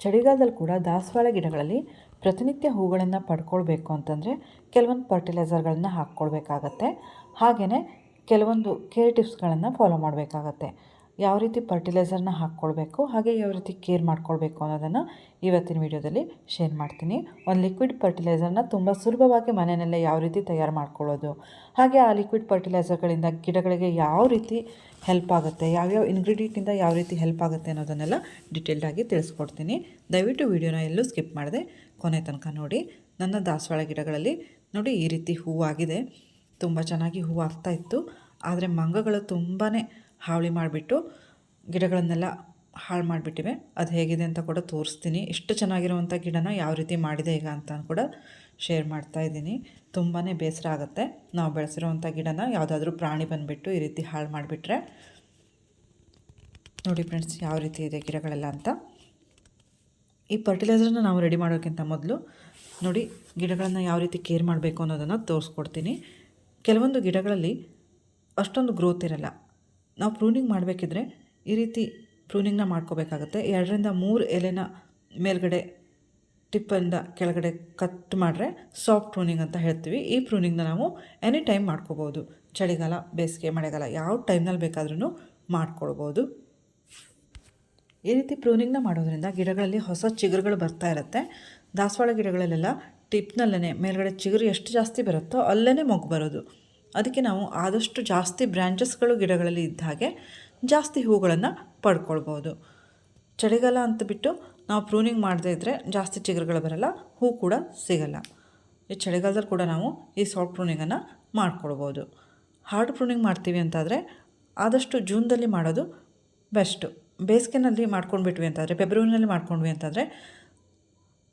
ಚಳಿಗಾಲದಲ್ಲಿ ಕೂಡ ದಾಸವಾಳ ಗಿಡಗಳಲ್ಲಿ ಪ್ರತಿನಿತ್ಯ ಹೂಗಳನ್ನು ಪಡ್ಕೊಳ್ಬೇಕು ಅಂತಂದರೆ ಕೆಲವೊಂದು ಫರ್ಟಿಲೈಸರ್ಗಳನ್ನು ಹಾಕ್ಕೊಳ್ಬೇಕಾಗತ್ತೆ. ಹಾಗೆಯೇ ಕೆಲವೊಂದು ಕೇರ್ ಟಿಪ್ಸ್ಗಳನ್ನು ಫಾಲೋ ಮಾಡಬೇಕಾಗತ್ತೆ. ಯಾವ ರೀತಿ ಫರ್ಟಿಲೈಸರ್ನ ಹಾಕ್ಕೊಳ್ಬೇಕು, ಹಾಗೆ ಯಾವ ರೀತಿ ಕೇರ್ ಮಾಡ್ಕೊಳ್ಬೇಕು ಅನ್ನೋದನ್ನು ಇವತ್ತಿನ ವಿಡಿಯೋದಲ್ಲಿ ಶೇರ್ ಮಾಡ್ತೀನಿ. ಒಂದು ಲಿಕ್ವಿಡ್ ಫರ್ಟಿಲೈಸರ್ನ ತುಂಬ ಸುಲಭವಾಗಿ ಮನೆಯಲ್ಲೇ ಯಾವ ರೀತಿ ತಯಾರು ಮಾಡ್ಕೊಳ್ಳೋದು, ಹಾಗೆ ಆ ಲಿಕ್ವಿಡ್ ಫರ್ಟಿಲೈಸರ್ಗಳಿಂದ ಗಿಡಗಳಿಗೆ ಯಾವ ರೀತಿ ಹೆಲ್ಪ್ ಆಗುತ್ತೆ ಯಾವ್ಯಾವ ಇಂಗ್ರೀಡಿಯೆಂಟಿಂದ ಯಾವ ರೀತಿ ಹೆಲ್ಪ್ ಆಗುತ್ತೆ ಅನ್ನೋದನ್ನೆಲ್ಲ ಡಿಟೇಲ್ಡಾಗಿ ತಿಳಿಸ್ಕೊಡ್ತೀನಿ. ದಯವಿಟ್ಟು ವಿಡಿಯೋನ ಎಲ್ಲೂ ಸ್ಕಿಪ್ ಮಾಡಿದೆ ಕೊನೆ ತನಕ ನೋಡಿ. ನನ್ನ ದಾಸವಾಳ ಗಿಡಗಳಲ್ಲಿ ನೋಡಿ ಈ ರೀತಿ ಹೂವಾಗಿದೆ. ತುಂಬ ಚೆನ್ನಾಗಿ ಹೂವು ಆಗ್ತಾ ಇತ್ತು. ಆದರೆ ಮಂಗಗಳು ತುಂಬಾ ಹಾವಳಿ ಮಾಡಿಬಿಟ್ಟು ಗಿಡಗಳನ್ನೆಲ್ಲ ಹಾಳು ಮಾಡಿಬಿಟ್ಟಿವೆ. ಅದು ಹೇಗಿದೆ ಅಂತ ಕೂಡ ತೋರಿಸ್ತೀನಿ. ಎಷ್ಟು ಚೆನ್ನಾಗಿರುವಂಥ ಗಿಡನ ಯಾವ ರೀತಿ ಮಾಡಿದೆ ಈಗ ಅಂತ ಕೂಡ ಶೇರ್ ಮಾಡ್ತಾ ಇದ್ದೀನಿ. ತುಂಬಾ ಬೇಸರ ಆಗುತ್ತೆ. ನಾವು ಬೆಳೆಸಿರುವಂಥ ಗಿಡನ ಯಾವುದಾದ್ರೂ ಪ್ರಾಣಿ ಬಂದುಬಿಟ್ಟು ಈ ರೀತಿ ಹಾಳು ಮಾಡಿಬಿಟ್ರೆ. ನೋಡಿ ಫ್ರೆಂಡ್ಸ್, ಯಾವ ರೀತಿ ಇದೆ ಗಿಡಗಳೆಲ್ಲ ಅಂತ. ಈ ಫರ್ಟಿಲೈಸರ್ನ ನಾವು ರೆಡಿ ಮಾಡೋಕ್ಕಿಂತ ಮೊದಲು ನೋಡಿ ಗಿಡಗಳನ್ನು ಯಾವ ರೀತಿ ಕೇರ್ ಮಾಡಬೇಕು ಅನ್ನೋದನ್ನು ತೋರಿಸ್ಕೊಡ್ತೀನಿ. ಕೆಲವೊಂದು ಗಿಡಗಳಲ್ಲಿ ಅಷ್ಟೊಂದು ಗ್ರೋತ್ ಇರಲ್ಲ. ನಾವು ಪ್ರೂನಿಂಗ್ ಮಾಡಬೇಕಿದ್ರೆ ಈ ರೀತಿ ಪ್ರೂನಿಂಗ್ನ ಮಾಡ್ಕೋಬೇಕಾಗುತ್ತೆ. ಎರಡರಿಂದ ಮೂರು ಎಲೆನ ಮೇಲ್ಗಡೆ ಟಿಪ್ಪಿಂದ ಕೆಳಗಡೆ ಕಟ್ ಮಾಡಿದ್ರೆ ಸಾಫ್ಟ್ ಪ್ರೂನಿಂಗ್ ಅಂತ ಹೇಳ್ತೀವಿ. ಈ ಪ್ರೂನಿಂಗ್ನ ನಾವು ಎನಿ ಟೈಮ್ ಮಾಡ್ಕೋಬೋದು. ಚಳಿಗಾಲ, ಬೇಸಿಗೆ, ಮಳೆಗಾಲ ಯಾವ ಟೈಮ್ನಲ್ಲಿ ಬೇಕಾದ್ರೂ ಮಾಡ್ಕೊಳ್ಬೋದು. ಈ ರೀತಿ ಪ್ರೂನಿಂಗ್ನ ಮಾಡೋದ್ರಿಂದ ಗಿಡಗಳಲ್ಲಿ ಹೊಸ ಚಿಗುರುಗಳು ಬರ್ತಾ ಇರುತ್ತೆ. ದಾಸವಾಳ ಗಿಡಗಳಲ್ಲೆಲ್ಲ ಟಿಪ್ನಲ್ಲೇ ಮೇಲ್ಗಡೆ ಚಿಗುರು ಎಷ್ಟು ಜಾಸ್ತಿ ಬರುತ್ತೋ ಅಲ್ಲೇ ಮೊಗ್ಗು ಬರೋದು. ಅದಕ್ಕೆ ನಾವು ಆದಷ್ಟು ಜಾಸ್ತಿ ಬ್ರ್ಯಾಂಚಸ್ಗಳು ಗಿಡಗಳಲ್ಲಿ ಇದ್ದ ಹಾಗೆ ಜಾಸ್ತಿ ಹೂಗಳನ್ನು ಪಡ್ಕೊಳ್ಬೋದು ಚಳಿಗಾಲ ಅಂತ ಬಿಟ್ಟು ನಾವು ಪ್ರೂನಿಂಗ್ ಮಾಡದೇ ಇದ್ದರೆ ಜಾಸ್ತಿ ಚಿಗುರುಗಳು ಬರಲ್ಲ, ಹೂ ಕೂಡ ಸಿಗಲ್ಲ. ಈ ಚಳಿಗಾಲದಲ್ಲಿ ಕೂಡ ನಾವು ಈ ಸಾಫ್ಟ್ ಪ್ರೂನಿಂಗನ್ನು ಮಾಡ್ಕೊಳ್ಬೋದು ಹಾರ್ಡ್ ಪ್ರೂನಿಂಗ್ ಮಾಡ್ತೀವಿ ಅಂತಾದರೆ ಆದಷ್ಟು ಜೂನ್ದಲ್ಲಿ ಮಾಡೋದು ಬೆಸ್ಟು ಬೇಸಿಗೆನಲ್ಲಿ ಮಾಡ್ಕೊಂಡ್ಬಿಟ್ವಿ ಅಂತಂದರೆ, ಫೆಬ್ರವರಿನಲ್ಲಿ ಮಾಡ್ಕೊಂಡ್ವಿ ಅಂತಂದರೆ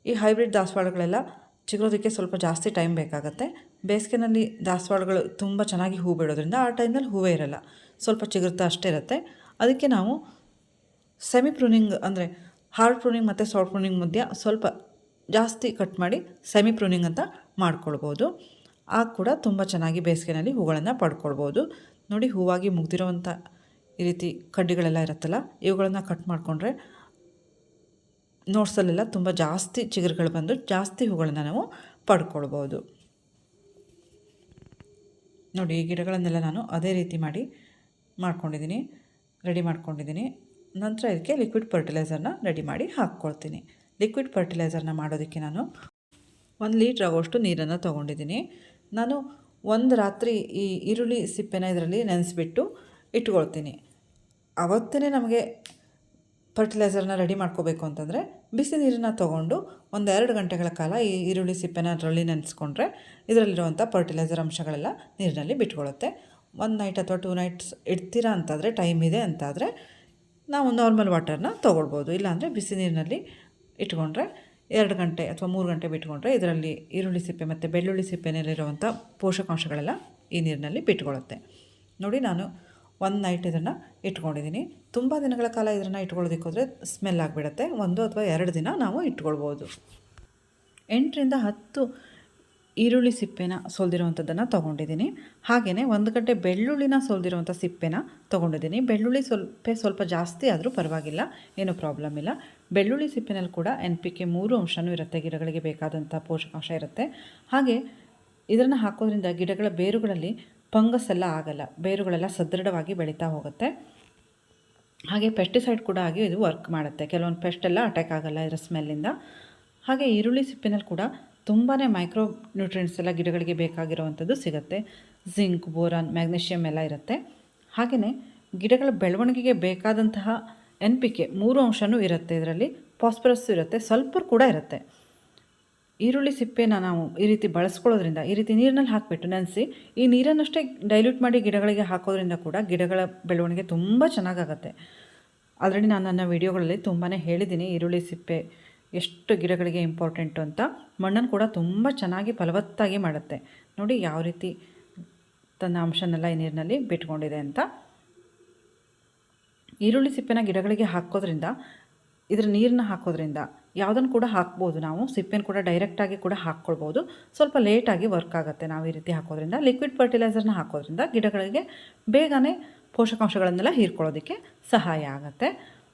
ಈ ಹೈಬ್ರಿಡ್ ದಾಸವಾಳಗಳೆಲ್ಲ ಚಿಗುರೋದಕ್ಕೆ ಸ್ವಲ್ಪ ಜಾಸ್ತಿ ಟೈಮ್ ಬೇಕಾಗುತ್ತೆ. ಬೇಸಿಗೆನಲ್ಲಿ ದಾಸವಾಳಗಳು ತುಂಬ ಚೆನ್ನಾಗಿ ಹೂ ಬಿಡೋದ್ರಿಂದ ಆ ಟೈಮ್ನಲ್ಲಿ ಹೂವೇ ಇರಲ್ಲ. ಸ್ವಲ್ಪ ಚಿಗುರ್ತಾ ಅಷ್ಟೇ ಇರುತ್ತೆ. ಅದಕ್ಕೆ ನಾವು ಸೆಮಿ ಪ್ರೂನಿಂಗ್ ಅಂದರೆ ಹಾರ್ಡ್ ಪ್ರೂನಿಂಗ್ ಮತ್ತು ಸಾಫ್ಟ್ ಪ್ರೂನಿಂಗ್ ಮಧ್ಯ ಸ್ವಲ್ಪ ಜಾಸ್ತಿ ಕಟ್ ಮಾಡಿ ಸೆಮಿ ಪ್ರೂನಿಂಗ್ ಅಂತ ಮಾಡ್ಕೊಳ್ಬೋದು. ಆಗ ಕೂಡ ತುಂಬ ಚೆನ್ನಾಗಿ ಬೇಸಿಗೆನಲ್ಲಿ ಹೂಗಳನ್ನು ಪಡ್ಕೊಳ್ಬೋದು. ನೋಡಿ ಹೂವಾಗಿ ಮುಗ್ದಿರೋವಂಥ ಈ ರೀತಿ ಕಡ್ಡಿಗಳೆಲ್ಲ ಇರುತ್ತಲ್ಲ, ಇವುಗಳನ್ನು ಕಟ್ ಮಾಡಿಕೊಂಡ್ರೆ ನೋಟ್ಸಲ್ಲೆಲ್ಲ ತುಂಬ ಜಾಸ್ತಿ ಚಿಗುರುಗಳು ಬಂದು ಜಾಸ್ತಿ ಹೂಗಳನ್ನು ನಾವು ಪಡ್ಕೊಳ್ಬೋದು. ನೋಡಿ ಗಿಡಗಳನ್ನೆಲ್ಲ ನಾನು ಅದೇ ರೀತಿ ಮಾಡಿ ಮಾಡ್ಕೊಂಡಿದ್ದೀನಿ, ರೆಡಿ ಮಾಡ್ಕೊಂಡಿದ್ದೀನಿ. ನಂತರ ಇದಕ್ಕೆ ಲಿಕ್ವಿಡ್ ಫರ್ಟಿಲೈಸರ್ನ ರೆಡಿ ಮಾಡಿ ಹಾಕ್ಕೊಳ್ತೀನಿ. ಲಿಕ್ವಿಡ್ ಫರ್ಟಿಲೈಸರ್ನ ಮಾಡೋದಕ್ಕೆ ನಾನು ಒಂದು ಲೀಟ್ರ್ ಆಗೋಷ್ಟು ನೀರನ್ನು ತೊಗೊಂಡಿದ್ದೀನಿ. ನಾನು ಒಂದು ರಾತ್ರಿ ಈ ಈರುಳ್ಳಿ ಸಿಪ್ಪೆನ ಇದರಲ್ಲಿ ನೆನೆಸ್ಬಿಟ್ಟು ಇಟ್ಕೊಳ್ತೀನಿ. ಅವತ್ತೇ ನಮಗೆ ಫರ್ಟಿಲೈಸರ್ನ ರೆಡಿ ಮಾಡ್ಕೋಬೇಕು ಅಂತಂದರೆ ಬಿಸಿ ನೀರನ್ನ ತೊಗೊಂಡು ಒಂದೆರಡು ಗಂಟೆಗಳ ಕಾಲ ಈ ಈರುಳ್ಳಿ ಸಿಪ್ಪೆನ ಅದರಲ್ಲಿ ನೆನೆಸ್ಕೊಂಡ್ರೆ ಇದರಲ್ಲಿರುವಂಥ ಫರ್ಟಿಲೈಸರ್ ಅಂಶಗಳೆಲ್ಲ ನೀರಿನಲ್ಲಿ ಬಿಟ್ಕೊಳ್ಳುತ್ತೆ ಒಂದು ನೈಟ್ ಅಥವಾ ಟೂ ನೈಟ್ಸ್ ಇಡ್ತೀರಾ ಅಂತಾದರೆ ಟೈಮ್ ಇದೆ ಅಂತಾದರೆ ನಾವು ನಾರ್ಮಲ್ ವಾಟರ್ನ ತೊಗೊಳ್ಬೋದು. ಇಲ್ಲಾಂದರೆ ಬಿಸಿ ನೀರಿನಲ್ಲಿ ಇಟ್ಕೊಂಡ್ರೆ ಎರಡು ಗಂಟೆ ಅಥವಾ ಮೂರು ಗಂಟೆ ಬಿಟ್ಕೊಂಡ್ರೆ ಇದರಲ್ಲಿ ಈರುಳ್ಳಿ ಸಿಪ್ಪೆ ಮತ್ತು ಬೆಳ್ಳುಳ್ಳಿ ಸಿಪ್ಪೆನಲ್ಲಿರುವಂಥ ಪೋಷಕಾಂಶಗಳೆಲ್ಲ ಈ ನೀರಿನಲ್ಲಿ ಬಿಟ್ಕೊಳ್ಳುತ್ತೆ ನೋಡಿ ನಾನು ಒಂದು ನೈಟ್ ಇದನ್ನು ಇಟ್ಕೊಂಡಿದ್ದೀನಿ. ತುಂಬ ದಿನಗಳ ಕಾಲ ಇದನ್ನು ಇಟ್ಕೊಳ್ಳೋದಕ್ಕೋದ್ರೆ ಸ್ಮೆಲ್ ಆಗಿಬಿಡತ್ತೆ. ಒಂದು ಅಥವಾ ಎರಡು ದಿನ ನಾವು ಇಟ್ಕೊಳ್ಬೋದು. ಎಂಟರಿಂದ ಹತ್ತು ಈರುಳ್ಳಿ ಸಿಪ್ಪೆನ ಸೋಲ್ದಿರುವಂಥದ್ದನ್ನು ತೊಗೊಂಡಿದ್ದೀನಿ. ಹಾಗೆಯೇ ಒಂದು ಗಂಟೆ ಬೆಳ್ಳುಳ್ಳಿನ ಸೋಲ್ದಿರುವಂಥ ಸಿಪ್ಪೆನ ತೊಗೊಂಡಿದ್ದೀನಿ. ಬೆಳ್ಳುಳ್ಳಿ ಸ್ವಲ್ಪ ಸ್ವಲ್ಪ ಜಾಸ್ತಿ ಆದರೂ ಪರವಾಗಿಲ್ಲ, ಏನೂ ಪ್ರಾಬ್ಲಮ್ ಇಲ್ಲ. ಬೆಳ್ಳುಳ್ಳಿ ಸಿಪ್ಪೆನಲ್ಲಿ ಕೂಡ ಎನ್ ಪಿ ಕೆ ಮೂರು ಅಂಶವೂ ಇರುತ್ತೆ. ಗಿಡಗಳಿಗೆ ಬೇಕಾದಂಥ ಪೋಷಕಾಂಶ ಇರುತ್ತೆ. ಹಾಗೆ ಇದನ್ನು ಹಾಕೋದ್ರಿಂದ ಗಿಡಗಳ ಬೇರುಗಳಲ್ಲಿ ಫಂಗಸ್ ಎಲ್ಲ ಆಗಲ್ಲ. ಬೇರುಗಳೆಲ್ಲ ಸದೃಢವಾಗಿ ಬೆಳೀತಾ ಹೋಗುತ್ತೆ. ಹಾಗೆ ಪೆಸ್ಟಿಸೈಡ್ ಕೂಡ ಆಗಿ ಇದು ವರ್ಕ್ ಮಾಡುತ್ತೆ. ಕೆಲವೊಂದು ಪೆಸ್ಟ್ ಎಲ್ಲ ಅಟ್ಯಾಕ್ ಆಗಲ್ಲ ಇದರ ಸ್ಮೆಲ್ಲಿಂದ ಹಾಗೆ ಈರುಳ್ಳಿ ಸಿಪ್ಪಿನಲ್ಲಿ ಕೂಡ ತುಂಬಾ ಮೈಕ್ರೋ ನ್ಯೂಟ್ರಿಯೆಂಟ್ಸ್ ಎಲ್ಲ ಗಿಡಗಳಿಗೆ ಬೇಕಾಗಿರುವಂಥದ್ದು ಸಿಗುತ್ತೆ. ಜಿಂಕ್ ಬೋರಾನ್ ಮ್ಯಾಗ್ನೀಷಿಯಮ್ ಎಲ್ಲ ಇರುತ್ತೆ. ಹಾಗೆಯೇ ಗಿಡಗಳ ಬೆಳವಣಿಗೆಗೆ ಬೇಕಾದಂತಹ ಎನ್ ಪಿ ಕೆ ಮೂರು ಅಂಶವೂ ಇರುತ್ತೆ ಇದರಲ್ಲಿ. ಫಾಸ್ಫರಸ್ ಇರುತ್ತೆ. ಸ್ವಲ್ಪ ಕೂಡ ಇರುತ್ತೆ. ಈರುಳ್ಳಿ ಸಿಪ್ಪೆನ ನಾವು ಈ ರೀತಿ ಬಳಸ್ಕೊಳ್ಳೋದ್ರಿಂದ, ಈ ರೀತಿ ನೀರಿನಲ್ಲಿ ಹಾಕಿಬಿಟ್ಟು ನೆನೆಸಿ, ಈ ನೀರನ್ನಷ್ಟೇ ಡೈಲ್ಯೂಟ್ ಮಾಡಿ ಗಿಡಗಳಿಗೆ ಹಾಕೋದ್ರಿಂದ ಕೂಡ ಗಿಡಗಳ ಬೆಳವಣಿಗೆ ತುಂಬ ಚೆನ್ನಾಗಾಗತ್ತೆ. ಆಲ್ರೆಡಿ ನಾನು ನನ್ನ ವೀಡಿಯೋಗಳಲ್ಲಿ ತುಂಬಾ ಹೇಳಿದ್ದೀನಿ ಈರುಳ್ಳಿ ಸಿಪ್ಪೆ ಎಷ್ಟು ಗಿಡಗಳಿಗೆ ಇಂಪಾರ್ಟೆಂಟು ಅಂತ. ಮಣ್ಣನ್ನು ಕೂಡ ತುಂಬ ಚೆನ್ನಾಗಿ ಫಲವತ್ತಾಗಿ ಮಾಡುತ್ತೆ. ನೋಡಿ ಯಾವ ರೀತಿ ತನ್ನ ಅಂಶನೆಲ್ಲ ಈ ನೀರಿನಲ್ಲಿ ಬಿಟ್ಕೊಂಡಿದೆ ಅಂತ. ಈರುಳ್ಳಿ ಸಿಪ್ಪೆನ ಗಿಡಗಳಿಗೆ ಹಾಕೋದ್ರಿಂದ, ಇದರ ನೀರನ್ನ ಹಾಕೋದ್ರಿಂದ ಯಾವುದನ್ನು ಕೂಡ ಹಾಕ್ಬೋದು ನಾವು, ಸಿಪ್ಪೆನ ಕೂಡ ಡೈರೆಕ್ಟಾಗಿ ಕೂಡ ಹಾಕ್ಕೊಳ್ಬೋದು. ಸ್ವಲ್ಪ ಲೇಟಾಗಿ ವರ್ಕ್ ಆಗುತ್ತೆ ನಾವು ಈ ರೀತಿ ಹಾಕೋದ್ರಿಂದ. ಲಿಕ್ವಿಡ್ ಫರ್ಟಿಲೈಸರ್ನ ಹಾಕೋದ್ರಿಂದ ಗಿಡಗಳಿಗೆ ಬೇಗನೆ ಪೋಷಕಾಂಶಗಳನ್ನೆಲ್ಲ ಹೀರ್ಕೊಳ್ಳೋದಕ್ಕೆ ಸಹಾಯ ಆಗುತ್ತೆ.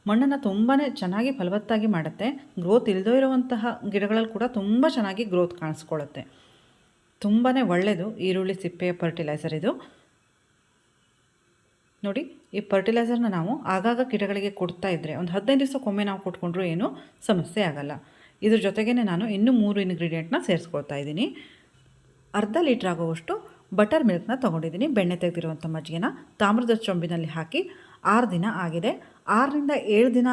ಮಣ್ಣನ್ನು ತುಂಬಾ ಚೆನ್ನಾಗಿ ಫಲವತ್ತಾಗಿ ಮಾಡುತ್ತೆ. ಗ್ರೋತ್ ಇಲ್ಲದೇ ಇರುವಂತಹ ಗಿಡಗಳಲ್ಲಿ ಕೂಡ ತುಂಬ ಚೆನ್ನಾಗಿ ಗ್ರೋತ್ ಕಾಣಿಸ್ಕೊಳ್ಳುತ್ತೆ ತುಂಬಾ ಒಳ್ಳೆಯದು ಈರುಳ್ಳಿ ಸಿಪ್ಪೆಯ ಫರ್ಟಿಲೈಸರ್ ಇದು. ನೋಡಿ, ಈ ಫರ್ಟಿಲೈಸರ್ನ ನಾವು ಆಗಾಗ ಗಿಡಗಳಿಗೆ ಕೊಡ್ತಾ ಇದ್ದರೆ ಒಂದು ಹದಿನೈದು ದಿವಸಕ್ಕೊಮ್ಮೆ ನಾವು ಕೊಟ್ಕೊಂಡ್ರೂ ಏನೂ ಸಮಸ್ಯೆ ಆಗಲ್ಲ. ಇದ್ರ ಜೊತೆಗೇ ನಾನು ಇನ್ನೂ ಮೂರು ಇಂಗ್ರೀಡಿಯೆಂಟ್ನ ಸೇರಿಸ್ಕೊಳ್ತಾ ಇದ್ದೀನಿ. ಅರ್ಧ ಲೀಟ್ರ್ ಆಗುವಷ್ಟು ಬಟರ್ ಮಿಲ್ಕ್ನ ತೊಗೊಂಡಿದ್ದೀನಿ. ಬೆಣ್ಣೆ ತೆಗೆದಿರುವಂಥ ಮಜ್ಜಿಗೆನ ತಾಮ್ರದ ಚೊಂಬಿನಲ್ಲಿ ಹಾಕಿ ಆರು ದಿನ ಆಗಿದೆ. ಆರರಿಂದ ಏಳು ದಿನ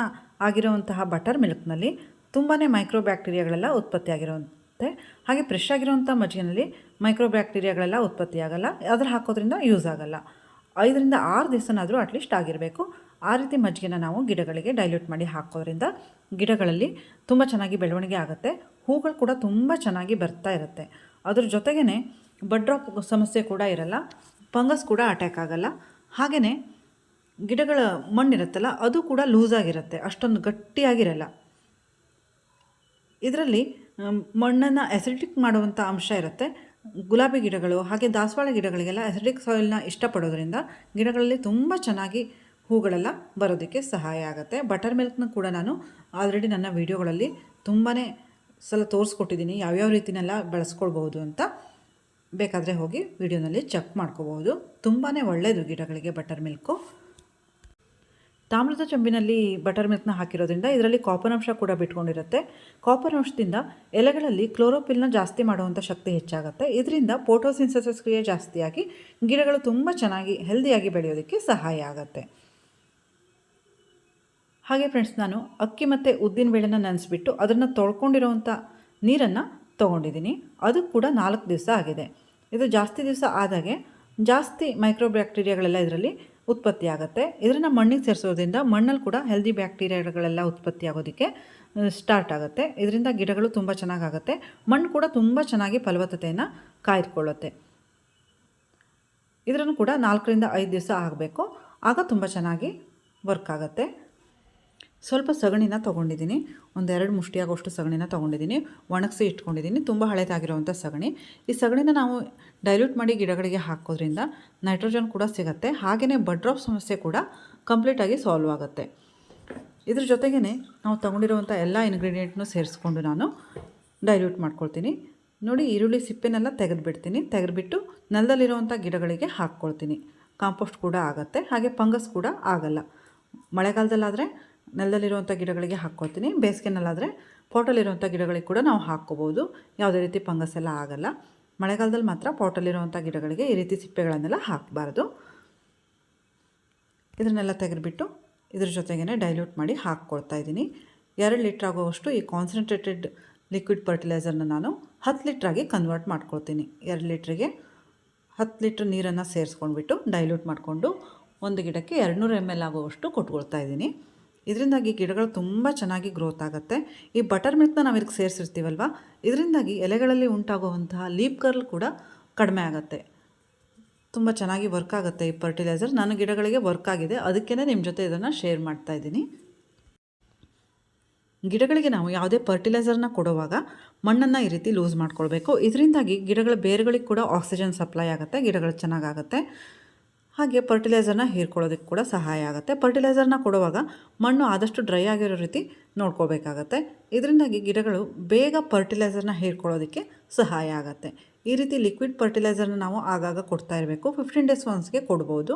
ಆಗಿರುವಂತಹ ಬಟರ್ ಮಿಲ್ಕ್ನಲ್ಲಿ ತುಂಬಾ ಮೈಕ್ರೋ ಬ್ಯಾಕ್ಟೀರಿಯಾಗಳೆಲ್ಲ ಉತ್ಪತ್ತಿಯಾಗಿರುವಂತೆ ಹಾಗೆ ಫ್ರೆಶ್ ಆಗಿರುವಂಥ ಮಜ್ಜಿಗೆನಲ್ಲಿ ಮೈಕ್ರೋ ಬ್ಯಾಕ್ಟೀರಿಯಾಗಳೆಲ್ಲ ಉತ್ಪತ್ತಿಯಾಗಲ್ಲ ಅದ್ರ ಹಾಕೋದ್ರಿಂದ ಯೂಸ್ ಆಗಲ್ಲ. ಐದರಿಂದ ಆರು ದಿವಸನಾದರೂ ಅಟ್ಲೀಸ್ಟ್ ಆಗಿರಬೇಕು. ಆ ರೀತಿ ಮಜ್ಜಿಗೆನ ನಾವು ಗಿಡಗಳಿಗೆ ಡೈಲ್ಯೂಟ್ ಮಾಡಿ ಹಾಕೋದ್ರಿಂದ ಗಿಡಗಳಲ್ಲಿ ತುಂಬ ಚೆನ್ನಾಗಿ ಬೆಳವಣಿಗೆ ಆಗುತ್ತೆ. ಹೂಗಳು ಕೂಡ ತುಂಬ ಚೆನ್ನಾಗಿ ಬರ್ತಾ ಇರುತ್ತೆ. ಅದ್ರ ಜೊತೆಗೇ ಬಡ್ ಡ್ರಾಪ್ ಸಮಸ್ಯೆ ಕೂಡ ಇರಲ್ಲ. ಫಂಗಸ್ ಕೂಡ ಅಟ್ಯಾಕ್ ಆಗಲ್ಲ. ಹಾಗೆಯೇ ಗಿಡಗಳ ಮಣ್ಣಿರುತ್ತಲ್ಲ ಅದು ಕೂಡ ಲೂಸಾಗಿರುತ್ತೆ ಅಷ್ಟೊಂದು ಗಟ್ಟಿಯಾಗಿರಲ್ಲ. ಇದರಲ್ಲಿ ಮಣ್ಣನ್ನು ಎಸಿಡಿಕ್ ಮಾಡುವಂಥ ಅಂಶ ಇರುತ್ತೆ. ಗುಲಾಬಿ ಗಿಡಗಳು ಹಾಗೆ ದಾಸವಾಳ ಗಿಡಗಳಿಗೆಲ್ಲ ಅಸಿಡಿಕ್ ಸಾಯಿಲ್ನ ಇಷ್ಟಪಡೋದ್ರಿಂದ ಗಿಡಗಳಲ್ಲಿ ತುಂಬ ಚೆನ್ನಾಗಿ ಹೂಗಳೆಲ್ಲ ಬರೋದಕ್ಕೆ ಸಹಾಯ ಆಗುತ್ತೆ. ಬಟರ್ ಮಿಲ್ಕ್ನ ಕೂಡ ನಾನು ಆಲ್ರೆಡಿ ನನ್ನ ವೀಡಿಯೋಗಳಲ್ಲಿ ತುಂಬಾ ಸಲ ತೋರಿಸ್ಕೊಟ್ಟಿದ್ದೀನಿ. ಯಾವ್ಯಾವ ರೀತಿನೆಲ್ಲ ಬೆಳೆಸ್ಕೊಳ್ಬೋದು ಅಂತ. ಬೇಕಾದರೆ ಹೋಗಿ ವಿಡಿಯೋನಲ್ಲಿ ಚೆಕ್ ಮಾಡ್ಕೋಬಹುದು. ತುಂಬಾ ಒಳ್ಳೆಯದು ಗಿಡಗಳಿಗೆ ಬಟರ್ ಮಿಲ್ಕು ತಾಮ್ರದ ಚಂಬಿನಲ್ಲಿ ಬಟರ್ ಮಿಲ್ಕ್ನ ಹಾಕಿರೋದ್ರಿಂದ ಇದರಲ್ಲಿ ಕಾಪರ್ ಅಂಶ ಕೂಡ ಬಿಟ್ಕೊಂಡಿರುತ್ತೆ. ಕಾಪರ್ ಅಂಶದಿಂದ ಎಲೆಗಳಲ್ಲಿ ಕ್ಲೋರೋಪಿಲ್ನ ಜಾಸ್ತಿ ಮಾಡುವಂಥ ಶಕ್ತಿ ಹೆಚ್ಚಾಗುತ್ತೆ. ಇದರಿಂದ ಫೋಟೋಸಿನ್ಸಸ್ ಕ್ರಿಯೆ ಜಾಸ್ತಿಯಾಗಿ ಗಿಡಗಳು ತುಂಬ ಚೆನ್ನಾಗಿ ಹೆಲ್ದಿಯಾಗಿ ಬೆಳೆಯೋದಕ್ಕೆ ಸಹಾಯ ಆಗುತ್ತೆ. ಹಾಗೆ ಫ್ರೆಂಡ್ಸ್ ನಾನು ಅಕ್ಕಿ ಮತ್ತು ಉದ್ದಿನ ಬೇಳೆನ ನೆನೆಸ್ಬಿಟ್ಟು ಅದನ್ನು ತೊಳ್ಕೊಂಡಿರೋವಂಥ ನೀರನ್ನು ತೊಗೊಂಡಿದ್ದೀನಿ ಅದು ಕೂಡ ನಾಲ್ಕು ದಿವಸ ಆಗಿದೆ. ಇದು ಜಾಸ್ತಿ ದಿವಸ ಆದಾಗೆ ಜಾಸ್ತಿ ಮೈಕ್ರೋ ಬ್ಯಾಕ್ಟೀರಿಯಾಗಳೆಲ್ಲ ಇದರಲ್ಲಿ ಉತ್ಪತ್ತಿ ಆಗುತ್ತೆ. ಇದನ್ನು ಮಣ್ಣಿಗೆ ಸೇರಿಸೋದ್ರಿಂದ ಮಣ್ಣಲ್ಲಿ ಕೂಡ ಹೆಲ್ದಿ ಬ್ಯಾಕ್ಟೀರಿಯಾಗಳೆಲ್ಲ ಉತ್ಪತ್ತಿ ಆಗೋದಕ್ಕೆ ಸ್ಟಾರ್ಟ್ ಆಗುತ್ತೆ. ಇದರಿಂದ ಗಿಡಗಳು ತುಂಬ ಚೆನ್ನಾಗಾಗುತ್ತೆ. ಮಣ್ಣು ಕೂಡ ತುಂಬ ಚೆನ್ನಾಗಿ ಫಲವತ್ತತೆಯನ್ನು ಕಾಯ್ದುಕೊಳ್ಳುತ್ತೆ. ಇದನ್ನು ಕೂಡ ನಾಲ್ಕರಿಂದ ಐದು ದಿವಸ ಆಗಬೇಕು. ಆಗ ತುಂಬ ಚೆನ್ನಾಗಿ ವರ್ಕ್ ಆಗುತ್ತೆ. ಸ್ವಲ್ಪ ಸಗಣಿನ ತೊಗೊಂಡಿದ್ದೀನಿ. ಒಂದೆರಡು ಮುಷ್ಟಿಯಾಗೋಷ್ಟು ಸಗಣಿನ ತೊಗೊಂಡಿದ್ದೀನಿ. ಒಣಗಿಸಿ ಇಟ್ಕೊಂಡಿದ್ದೀನಿ. ತುಂಬ ಹಳೇದಾಗಿರುವಂಥ ಸಗಣಿ. ಈ ಸಗಣಿನ ನಾವು ಡೈಲ್ಯೂಟ್ ಮಾಡಿ ಗಿಡಗಳಿಗೆ ಹಾಕೋದ್ರಿಂದ ನೈಟ್ರೋಜನ್ ಕೂಡ ಸಿಗುತ್ತೆ. ಹಾಗೆಯೇ ಬಡ್ ಸಮಸ್ಯೆ ಕೂಡ ಕಂಪ್ಲೀಟಾಗಿ ಸಾಲ್ವ್ ಆಗುತ್ತೆ. ಇದ್ರ ಜೊತೆಗೇ ನಾವು ತೊಗೊಂಡಿರುವಂಥ ಎಲ್ಲ ಇಂಗ್ರೀಡಿಯೆಂಟ್ನು ಸೇರಿಸ್ಕೊಂಡು ನಾನು ಡೈಲ್ಯೂಟ್ ಮಾಡ್ಕೊಳ್ತೀನಿ. ನೋಡಿ ಈರುಳ್ಳಿ ಸಿಪ್ಪೆನೆಲ್ಲ ತೆಗೆದುಬಿಡ್ತೀನಿ. ತೆಗೆದುಬಿಟ್ಟು ನೆಲದಲ್ಲಿರುವಂಥ ಗಿಡಗಳಿಗೆ ಹಾಕ್ಕೊಳ್ತೀನಿ. ಕಾಂಪೋಸ್ಟ್ ಕೂಡ ಆಗುತ್ತೆ. ಹಾಗೆ ಫಂಗಸ್ ಕೂಡ ಆಗಲ್ಲ. ಮಳೆಗಾಲದಲ್ಲಾದರೆ ನೆಲದಲ್ಲಿರುವಂಥ ಗಿಡಗಳಿಗೆ ಹಾಕ್ಕೊಳ್ತೀನಿ. ಬೇಸಿಗೆನಲ್ಲಾದರೆ ಪಾಟಲ್ಲಿರುವಂಥ ಗಿಡಗಳಿಗೆ ಕೂಡ ನಾವು ಹಾಕ್ಕೋಬೋದು. ಯಾವುದೇ ರೀತಿ ಫಂಗಸ್ ಎಲ್ಲ ಆಗಲ್ಲ. ಮಳೆಗಾಲದಲ್ಲಿ ಮಾತ್ರ ಪಾಟಲ್ಲಿರುವಂಥ ಗಿಡಗಳಿಗೆ ಈ ರೀತಿ ಸಿಪ್ಪೆಗಳನ್ನೆಲ್ಲ ಹಾಕಬಾರ್ದು. ಇದನ್ನೆಲ್ಲ ತೆಗೆದುಬಿಟ್ಟು ಇದ್ರ ಜೊತೆಗೇ ಡೈಲ್ಯೂಟ್ ಮಾಡಿ ಹಾಕ್ಕೊಳ್ತಾ ಇದ್ದೀನಿ. ಎರಡು ಲೀಟ್ರ್ ಆಗುವಷ್ಟು ಈ ಕಾನ್ಸಂಟ್ರೇಟೆಡ್ ಲಿಕ್ವಿಡ್ ಫರ್ಟಿಲೈಸರ್ನ ನಾನು ಹತ್ತು ಲೀಟ್ರಾಗಿ ಕನ್ವರ್ಟ್ ಮಾಡ್ಕೊಳ್ತೀನಿ. ಎರಡು ಲೀಟ್ರಿಗೆ ಹತ್ತು ಲೀಟ್ರ್ ನೀರನ್ನು ಸೇರಿಸ್ಕೊಂಡ್ಬಿಟ್ಟು ಡೈಲ್ಯೂಟ್ ಮಾಡಿಕೊಂಡು ಒಂದು ಗಿಡಕ್ಕೆ ಎರಡುನೂರು ಎಂ ಎಲ್ ಆಗುವಷ್ಟು ಕೊಟ್ಕೊಳ್ತಾ ಇದ್ದೀನಿ. ಇದರಿಂದಾಗಿ ಗಿಡಗಳು ತುಂಬ ಚೆನ್ನಾಗಿ ಗ್ರೋತ್ ಆಗುತ್ತೆ. ಈ ಬಟರ್ ಮಿಲ್ಕ್ನ ನಾವು ಇದಕ್ಕೆ ಸೇರಿಸಿರ್ತೀವಲ್ವ? ಇದರಿಂದಾಗಿ ಎಲೆಗಳಲ್ಲಿ ಉಂಟಾಗುವಂತಹ ಲೀಪ್ ಕರ್ಲ್ ಕೂಡ ಕಡಿಮೆ ಆಗುತ್ತೆ. ತುಂಬ ಚೆನ್ನಾಗಿ ವರ್ಕ್ ಆಗುತ್ತೆ ಈ ಫರ್ಟಿಲೈಸರ್ ನನ್ನ ಗಿಡಗಳಿಗೆ ವರ್ಕ್ ಆಗಿದೆ. ಅದಕ್ಕೇ ನಿಮ್ಮ ಜೊತೆ ಇದನ್ನು ಶೇರ್ ಮಾಡ್ತಾ ಇದ್ದೀನಿ. ಗಿಡಗಳಿಗೆ ನಾವು ಯಾವುದೇ ಫರ್ಟಿಲೈಸರ್ನ ಕೊಡುವಾಗ ಮಣ್ಣನ್ನು ಈ ರೀತಿ ಲೂಸ್ ಮಾಡ್ಕೊಳ್ಬೇಕು. ಇದರಿಂದಾಗಿ ಗಿಡಗಳ ಬೇರುಗಳಿಗೆ ಕೂಡ ಆಕ್ಸಿಜನ್ ಸಪ್ಲೈ ಆಗುತ್ತೆ. ಗಿಡಗಳು ಚೆನ್ನಾಗಾಗುತ್ತೆ ಹಾಗೆ ಫರ್ಟಿಲೈಸರ್ನ ಹೀರ್ಕೊಳ್ಳೋದಕ್ಕೆ ಕೂಡ ಸಹಾಯ ಆಗುತ್ತೆ. ಫರ್ಟಿಲೈಸರ್ನ ಕೊಡುವಾಗ ಮಣ್ಣು ಆದಷ್ಟು ಡ್ರೈ ಆಗಿರೋ ರೀತಿ ನೋಡ್ಕೋಬೇಕಾಗತ್ತೆ. ಇದರಿಂದಾಗಿ ಗಿಡಗಳು ಬೇಗ ಫರ್ಟಿಲೈಸರ್ನ ಹೀರ್ಕೊಳ್ಳೋದಕ್ಕೆ ಸಹಾಯ ಆಗುತ್ತೆ. ಈ ರೀತಿ ಲಿಕ್ವಿಡ್ ಫರ್ಟಿಲೈಸರ್ನ ನಾವು ಆಗಾಗ ಕೊಡ್ತಾ ಇರಬೇಕು. ಫಿಫ್ಟೀನ್ ಡೇಸ್ ಒನ್ಸ್ಗೆ ಕೊಡ್ಬೋದು.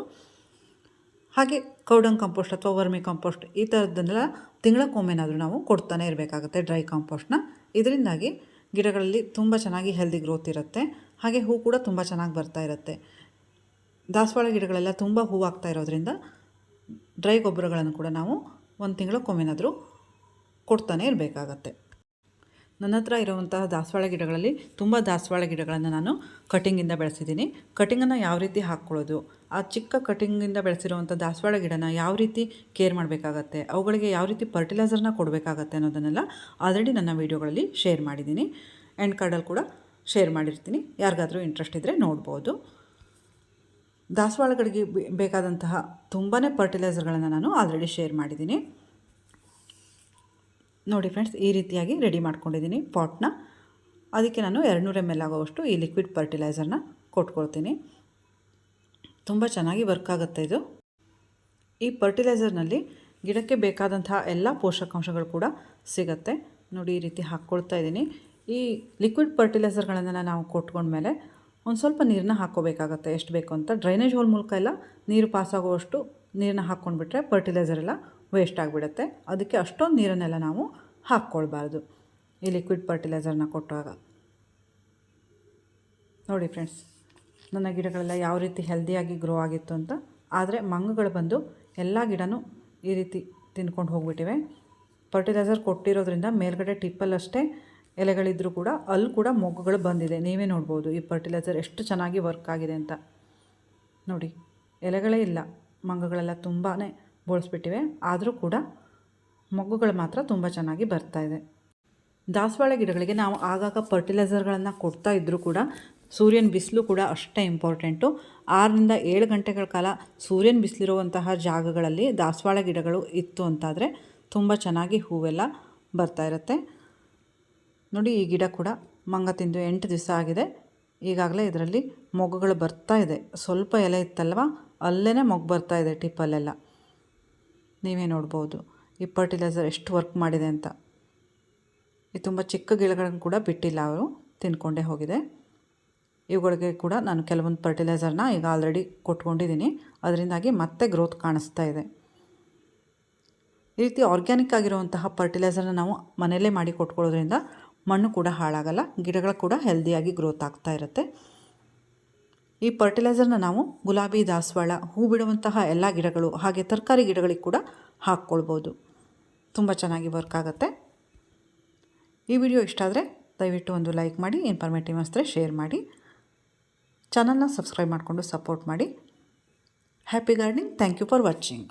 ಹಾಗೆ ಕೌಡಂಗ್ ಕಂಪೋಸ್ಟ್ ಅಥವಾ ವರ್ಮಿ ಕಂಪೋಸ್ಟ್ ಈ ಥರದ್ದನ್ನೆಲ್ಲ ತಿಂಗಳಕ್ಕೊಮ್ಮೆನಾದರೂ ನಾವು ಕೊಡ್ತಾನೆ ಇರಬೇಕಾಗುತ್ತೆ ಡ್ರೈ ಕಾಂಪೋಸ್ಟ್ನ ಇದರಿಂದಾಗಿ ಗಿಡಗಳಲ್ಲಿ ತುಂಬ ಚೆನ್ನಾಗಿ ಹೆಲ್ದಿ ಗ್ರೋತ್ ಇರುತ್ತೆ. ಹಾಗೆ ಹೂ ಕೂಡ ತುಂಬ ಚೆನ್ನಾಗಿ ಬರ್ತಾ ಇರುತ್ತೆ. ದಾಸವಾಳ ಗಿಡಗಳೆಲ್ಲ ತುಂಬ ಹೂವಾಗ್ತಾ ಇರೋದ್ರಿಂದ ಡ್ರೈ ಗೊಬ್ಬರಗಳನ್ನು ಕೂಡ ನಾವು ಒಂದು ತಿಂಗಳಕ್ಕೊಮ್ಮೆನಾದರೂ ಕೊಡ್ತಾನೆ ಇರಬೇಕಾಗತ್ತೆ. ನನ್ನ ಹತ್ರ ಇರುವಂತಹ ದಾಸವಾಳ ಗಿಡಗಳಲ್ಲಿ ತುಂಬ ದಾಸವಾಳ ಗಿಡಗಳನ್ನು ನಾನು ಕಟಿಂಗಿಂದ ಬೆಳೆಸಿದ್ದೀನಿ. ಕಟಿಂಗನ್ನು ಯಾವ ರೀತಿ ಹಾಕ್ಕೊಳ್ಳೋದು? ಆ ಚಿಕ್ಕ ಕಟಿಂಗಿಂದ ಬೆಳೆಸಿರುವಂಥ ದಾಸವಾಳ ಗಿಡನ ಯಾವ ರೀತಿ ಕೇರ್ ಮಾಡಬೇಕಾಗತ್ತೆ? ಅವುಗಳಿಗೆ ಯಾವ ರೀತಿ ಫರ್ಟಿಲೈಸರ್ನ ಕೊಡಬೇಕಾಗತ್ತೆ ಅನ್ನೋದನ್ನೆಲ್ಲ ಆಲ್ರೆಡಿ ನನ್ನ ವೀಡಿಯೋಗಳಲ್ಲಿ ಶೇರ್ ಮಾಡಿದ್ದೀನಿ. ಎಂಡ್ ಕಾರ್ಡಲ್ಲಿ ಕೂಡ ಶೇರ್ ಮಾಡಿರ್ತೀನಿ. ಯಾರಿಗಾದರೂ ಇಂಟ್ರೆಸ್ಟ್ ಇದ್ದರೆ ನೋಡ್ಬೋದು. ದಾಸವಾಳಗಳಿಗೆ ಬೇಕಾದಂತಹ ತುಂಬಾ ಫರ್ಟಿಲೈಸರ್ಗಳನ್ನು ನಾನು ಆಲ್ರೆಡಿ ಶೇರ್ ಮಾಡಿದ್ದೀನಿ. ನೋಡಿ ಫ್ರೆಂಡ್ಸ್ ಈ ರೀತಿಯಾಗಿ ರೆಡಿ ಮಾಡ್ಕೊಂಡಿದ್ದೀನಿ ಪಾಟ್ನ ಅದಕ್ಕೆ ನಾನು ಎರಡುನೂರು ಎಂ ಎಲ್ ಆಗೋವಷ್ಟು ಈ ಲಿಕ್ವಿಡ್ ಫರ್ಟಿಲೈಸರ್ನ ಕೊಟ್ಕೊಳ್ತೀನಿ. ತುಂಬ ಚೆನ್ನಾಗಿ ವರ್ಕ್ ಆಗುತ್ತೆ ಇದು. ಈ ಫರ್ಟಿಲೈಸರ್ನಲ್ಲಿ ಗಿಡಕ್ಕೆ ಬೇಕಾದಂತಹ ಎಲ್ಲ ಪೋಷಕಾಂಶಗಳು ಕೂಡ ಸಿಗುತ್ತೆ. ನೋಡಿ ಈ ರೀತಿ ಹಾಕ್ಕೊಳ್ತಾ ಇದ್ದೀನಿ. ಈ ಲಿಕ್ವಿಡ್ ಫರ್ಟಿಲೈಸರ್ಗಳನ್ನು ನಾವು ಕೊಟ್ಕೊಂಡ್ಮೇಲೆ ಒಂದು ಸ್ವಲ್ಪ ನೀರನ್ನ ಹಾಕ್ಕೋಬೇಕಾಗತ್ತೆ ಎಷ್ಟು ಬೇಕು ಅಂತ? ಡ್ರೈನೇಜ್ ಹೋಲ್ ಮೂಲಕ ಎಲ್ಲ ನೀರು ಪಾಸಾಗುವಷ್ಟು ನೀರನ್ನ ಹಾಕ್ಕೊಂಡ್ಬಿಟ್ರೆ ಫರ್ಟಿಲೈಸರ್ ಎಲ್ಲ ವೇಸ್ಟ್ ಆಗಿಬಿಡುತ್ತೆ. ಅದಕ್ಕೆ ಅಷ್ಟೊಂದು ನೀರನ್ನೆಲ್ಲ ನಾವು ಹಾಕ್ಕೊಳ್ಬಾರ್ದು. ಈ ಲಿಕ್ವಿಡ್ ಫರ್ಟಿಲೈಸರ್ನ ಕೊಟ್ಟಾಗ. ನೋಡಿ ಫ್ರೆಂಡ್ಸ್ ನನ್ನ ಗಿಡಗಳೆಲ್ಲ ಯಾವ ರೀತಿ ಹೆಲ್ದಿಯಾಗಿ ಗ್ರೋ ಆಗಿತ್ತು ಅಂತ. ಆದರೆ ಮಂಗಗಳು ಬಂದು ಎಲ್ಲ ಗಿಡನೂ ಈ ರೀತಿ ತಿನ್ಕೊಂಡು ಹೋಗ್ಬಿಟ್ಟಿವೆ. ಫರ್ಟಿಲೈಸರ್ ಕೊಟ್ಟಿರೋದ್ರಿಂದ ಮೇಲ್ಗಡೆ ಟಿಪ್ಪಲ್ಲಷ್ಟೇ ಎಲೆಗಳಿದ್ದರೂ ಕೂಡ ಅಲ್ಲಿ ಕೂಡ ಮೊಗ್ಗುಗಳು ಬಂದಿದೆ. ನೀವೇ ನೋಡ್ಬೋದು ಈ ಫರ್ಟಿಲೈಸರ್ ಎಷ್ಟು ಚೆನ್ನಾಗಿ ವರ್ಕ್ ಆಗಿದೆ ಅಂತ. ನೋಡಿ, ಎಲೆಗಳೇ ಇಲ್ಲ. ಮಂಗಗಳೆಲ್ಲ ತುಂಬಾ ಬೋಳಿಸ್ಬಿಟ್ಟಿವೆ. ಆದರೂ ಕೂಡ ಮೊಗ್ಗುಗಳು ಮಾತ್ರ ತುಂಬ ಚೆನ್ನಾಗಿ ಬರ್ತಾ ಇದೆ. ದಾಸವಾಳ ಗಿಡಗಳಿಗೆ ನಾವು ಆಗಾಗ ಫರ್ಟಿಲೈಸರ್ಗಳನ್ನು ಕೊಡ್ತಾ ಇದ್ದರೂ ಕೂಡ ಸೂರ್ಯನ ಬಿಸಿಲು ಕೂಡ ಅಷ್ಟೇ ಇಂಪಾರ್ಟೆಂಟು ಆರರಿಂದ ಏಳು ಗಂಟೆಗಳ ಕಾಲ ಸೂರ್ಯನ ಬಿಸಿಲಿರುವಂತಹ ಜಾಗಗಳಲ್ಲಿ ದಾಸವಾಳ ಗಿಡಗಳು ಇತ್ತು ಅಂತಾದರೆ ತುಂಬ ಚೆನ್ನಾಗಿ ಹೂವೆಲ್ಲ ಬರ್ತಾ ಇರುತ್ತೆ. ನೋಡಿ ಈ ಗಿಡ ಕೂಡ ಮಂಗ ತಿಂದು ಎಂಟು ದಿವಸ ಆಗಿದೆ. ಈಗಾಗಲೇ ಇದರಲ್ಲಿ ಮೊಗ್ಗುಗಳು ಬರ್ತಾ ಇದೆ. ಸ್ವಲ್ಪ ಎಲೆ ಇತ್ತಲ್ವ? ಅಲ್ಲೇ ಮೊಗ್ಗು ಬರ್ತಾ ಇದೆ ಟಿಪ್ಪಲ್ಲೆಲ್ಲ ನೀವೇ ನೋಡ್ಬೋದು. ಈ ಫರ್ಟಿಲೈಸರ್ ಎಷ್ಟು ವರ್ಕ್ ಮಾಡಿದೆ ಅಂತ. ಇದು ತುಂಬ ಚಿಕ್ಕ ಗಿಡಗಳನ್ನು ಕೂಡ ಬಿಟ್ಟಿಲ್ಲ ಅವರು. ತಿನ್ಕೊಂಡೇ ಹೋಗಿದೆ. ಇವುಗಳಿಗೆ ಕೂಡ ನಾನು ಕೆಲವೊಂದು ಫರ್ಟಿಲೈಸರ್ನ ಈಗ ಆಲ್ರೆಡಿ ಕೊಟ್ಕೊಂಡಿದ್ದೀನಿ. ಅದರಿಂದಾಗಿ ಮತ್ತೆ ಗ್ರೋತ್ ಕಾಣಿಸ್ತಾ ಇದೆ. ಈ ರೀತಿ ಆರ್ಗ್ಯಾನಿಕ್ ಆಗಿರುವಂತಹ ಫರ್ಟಿಲೈಸರ್ನ ನಾವು ಮನೆಯಲ್ಲೇ ಮಾಡಿ ಕೊಟ್ಕೊಳ್ಳೋದ್ರಿಂದ ಮಣ್ಣು ಕೂಡ ಹಾಳಾಗಲ್ಲ, ಗಿಡಗಳು ಕೂಡ ಹೆಲ್ದಿಯಾಗಿ ಗ್ರೋತ್ ಆಗ್ತಾ ಇರುತ್ತೆ. ಈ ಫರ್ಟಿಲೈಸರ್ನ ನಾವು ಗುಲಾಬಿ, ದಾಸವಾಳ, ಹೂ ಬಿಡುವಂತಹ ಎಲ್ಲ ಗಿಡಗಳು, ಹಾಗೆ ತರಕಾರಿ ಗಿಡಗಳಿಗೆ ಕೂಡ ಹಾಕ್ಕೊಳ್ಬೋದು. ತುಂಬ ಚೆನ್ನಾಗಿ ವರ್ಕ್ ಆಗುತ್ತೆ. ಈ ವಿಡಿಯೋ ಇಷ್ಟ ಆದರೆ ದಯವಿಟ್ಟು ಒಂದು ಲೈಕ್ ಮಾಡಿ ಇನ್ಫಾರ್ಮೇಟಿವ್ ಅನಿಸಿದ್ರೆ ಶೇರ್ ಮಾಡಿ. ಚಾನಲ್ನ ಸಬ್ಸ್ಕ್ರೈಬ್ ಮಾಡಿಕೊಂಡು ಸಪೋರ್ಟ್ ಮಾಡಿ. Happy gardening thank you for watching